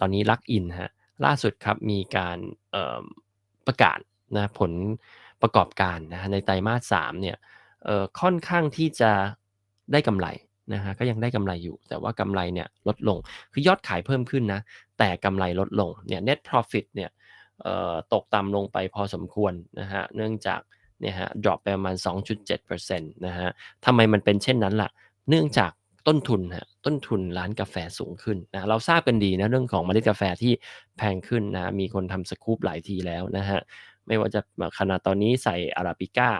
ตอนนี้ลักอินฮะล่าสุดครับมีการประกาศนะผลประกอบการนะในไตรมาส3เนี่ยค่อนข้างที่จะได้กำไรนะฮะก็ยังได้กำไรอยู่ แต่ว่ากำไรเนี่ยลดลงคือยอดขายเพิ่มขึ้นนะแต่กำไรลดลงเนี่ย net profit เนี่ยตกต่ำลงไปพอสมควรนะฮะเนื่องจากเนี่ยฮะ drop ไปประมาณ 2.7%นะฮะทำไมมันเป็นเช่นนั้นล่ะ เนื่องจาก ต้นทุนฮะต้นทุนร้านกาแฟสูงขึ้นนะเราทราบกันดีนะเรื่องของเมล็ดกาแฟที่แพงขึ้นนะมีคนทำสกู๊ปหลายทีแล้วนะฮะไม่ว่าจะขนาดตอนนี้ใส่อาราบิก้า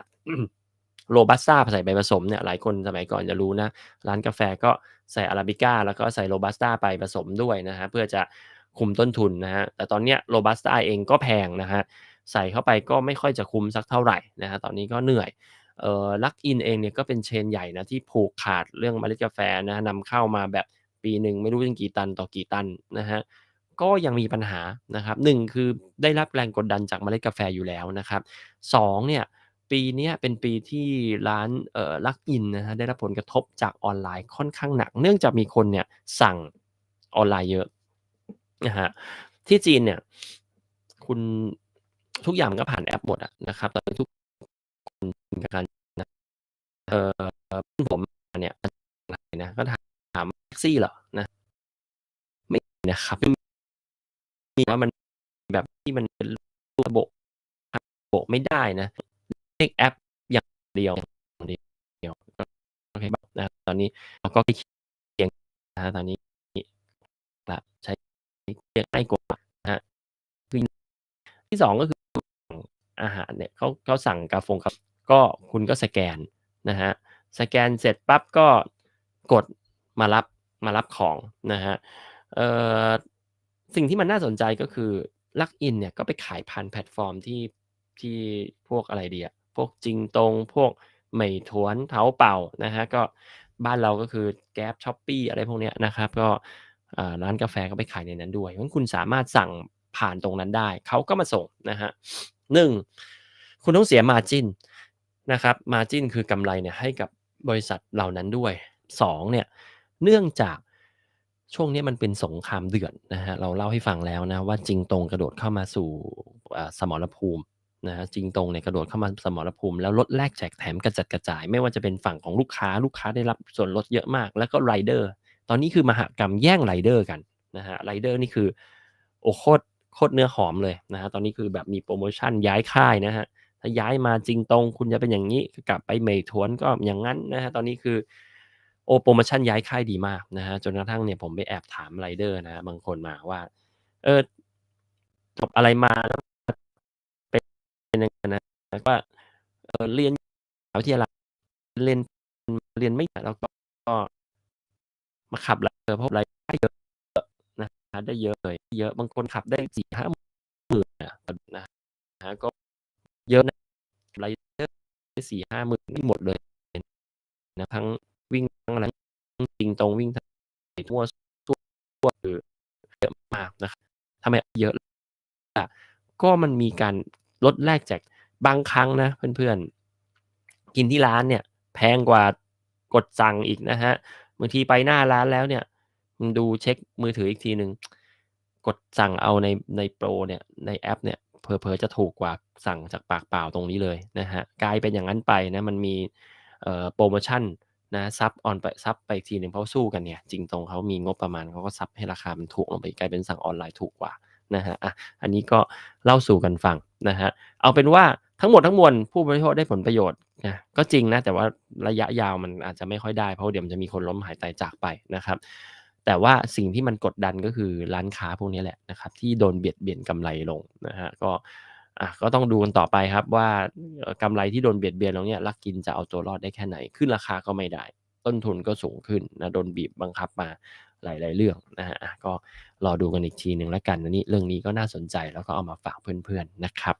โรบัสต้าใส่ใบผสมเนี่ยหลายคนสมัยก่อนจะรู้นะ ร้านกาแฟก็ใส่อาราบิก้าแล้วก็ใส่โรบัสต้าไปผสมด้วยนะฮะเพื่อจะคุมต้นทุนนะฮะแต่ตอนเนี้ยโรบัสต้าเองก็แพงนะฮะใส่เข้าไปก็ไม่ค่อยจะคุมสักเท่าไหร่นะฮะตอนนี้ก็เหนื่อย เอ่อลักอินเองเนี่ยก็เป็นเชนใหญ่นะที่ผูกขาดเรื่องเมล็ดกาแฟนะนำเข้ามาแบบปีหนึ่งไม่รู้ยังกี่ตันต่อกี่ตันนะฮะก็ยังมีปัญหานะครับหนึ่งคือได้รับแรงกดดันจากเมล็ดกาแฟอยู่แล้วนะครับสองเนี่ยปีนี้เป็นปีที่ร้านเอ่อลักอินนะฮะได้รับผลกระทบจากออนไลน์ค่อนข้างหนัก เนื่องจากมีคนเนี่ยสั่งออนไลน์เยอะนะฮะที่จีนเนี่ยคุณทุกอย่างก็ผ่านแอปหมดอะนะครับตอนนี้ทุก เออผมเนี่ยนะก็ถามถามแท็กซี่เหรอนะ ไม่นะครับมีว่ามันแบบที่มันเป็นระบบระบบไม่ได้นะเลขแอปอย่างเดียวเดียวโอเคนะตอนนี้เราก็เคียงนะตอนนี้ใช้เรียกง่ายกว่านะฮะที่สองก็คืออาหารเนี่ยเขาเขาสั่งกาแฟครับก็คุณก็สแกน นะฮะสแกนเสร็จปั๊บก็กดมารับมารับของนะฮะเอ่อสิ่งที่มันน่าสนใจก็คือลักอินเนี่ยก็ไปขายผ่านแพลตฟอร์มที่ที่พวกอะไรดีอะพวกจริงตรงพวกเหมยถวนเท้าเป่านะฮะก็บ้านเราก็คือแก๊ปช้อปปี้อะไรพวกเนี้ยนะครับ ก็ร้านกาแฟก็ไปขายในนั้นด้วยเพราะคุณสามารถสั่งผ่านตรงนั้นได้ เขาก็มาส่งนะฮะหนึ่งคุณต้องเสียมาจิน นะครับมาจินคือกำไรเนี่ยให้กับบริษัทเหล่านั้นด้วย2เนี่ยเนื่องจากช่วงนี้มันเป็นสงครามเดือดนะฮะเราเล่าให้ฟังแล้วนะว่าจริงตรงกระโดดเข้ามาสู่สมรภูมินะฮะจริงตรงเนี่ยกระโดดเข้ามาสมรภูมิ แล้วลดแลกแจกแถมกระจัดกระจาย ไม่ว่าจะเป็นฝั่งของลูกค้าลูกค้าได้รับส่วนลดเยอะมาก แล้วก็ไรเดอร์ตอนนี้คือมหากรรมแย่งไรเดอร์กันนะฮะไรเดอร์นี่คือโอ้โคตรโคตรเนื้อหอมเลยนะฮะตอนนี้คือแบบมีโปรโมชั่นย้ายค่ายนะฮะ ถ้าย้ายมาจริงตรง คุณจะเป็นอย่างนี้กลับไปเมยทวนก็อย่างนั้นนะฮะตอนนี้คือโอโปรโมชั่นย้ายค่ายดีมากนะฮะจนกระทั่งเนี่ยผมไปแอบถามไรเดอร์นะบางคนมาว่า เออจบอะไรมาแล้วเป็นยังไงนะว่าเออเรียนวิทยาลัยเรียนเรียนไม่แล้วก็มาขับไรเดอร์พราะไรได้เยอะนะได้เยอะเลยเยอะบางคนขับได้สี่ห้าหมื่นนะนะฮะก็ ไรเดอร์สี่ห้าหมื่นไม่หมดเลยนะทั้งวิ่งทั้งอะไรจริงตรงวิ่งทั้งทั่วทั่วคือเยอะมากนะครับทำไมเยอะอะก็มันมีการลดแลกแจกบางครั้งนะ เพื่อนๆ กินที่ร้านเนี่ย แพงกว่ากดสั่งอีกนะฮะบางทีไปหน้าร้านแล้วเนี่ยดูเช็คมือถืออีกทีหนึ่งกดสั่งเอาในในโปรเนี่ยในแอปเนี่ย เพอเพอจะถูกกว่าสั่งจากปากเปล่าตรงนี้เลยนะฮะกลายเป็นอย่างนั้นไปนะมันมีโปรโมชั่นนะซับออนไปซับไปอีกทีหนึ่งเพราะสู้กันเนี่ยจริงตรงเขามีงบประมาณเขาก็ซับให้ราคามันถูกลงไปกลายเป็นสั่งออนไลน์ถูกกว่านะฮะอะอันนี้ก็เล่าสู่กันฟังนะฮะเอาเป็นว่าทั้งหมดทั้งมวลผู้บริโภคได้ผลประโยชน์นะก็จริงนะแต่ว่าระยะยาวมันอาจจะไม่ค่อยได้เพราะเดี๋ยวมันจะมีคนล้มหายตายจากไปนะครับ แต่ว่าสิ่งที่มันกดดันก็คือร้านค้าพวกนี้แหละนะครับที่โดนเบียดเบียนกำไรลงนะฮะก็อะก็ต้องดูกันต่อไปครับว่ากำไรที่โดนเบียดเบียนตรงนี้ลักกินจะเอาตัวรอดได้แค่ไหน ขึ้นราคาก็ไม่ได้ ต้นทุนก็สูงขึ้นนะโดนบีบบังคับมาหลาย ๆ เรื่องนะฮะก็รอดูกันอีกทีหนึ่งแล้วกันอันนี้เรื่องนี้ก็น่าสนใจแล้วก็เอามาฝากเพื่อน ๆ นะครับ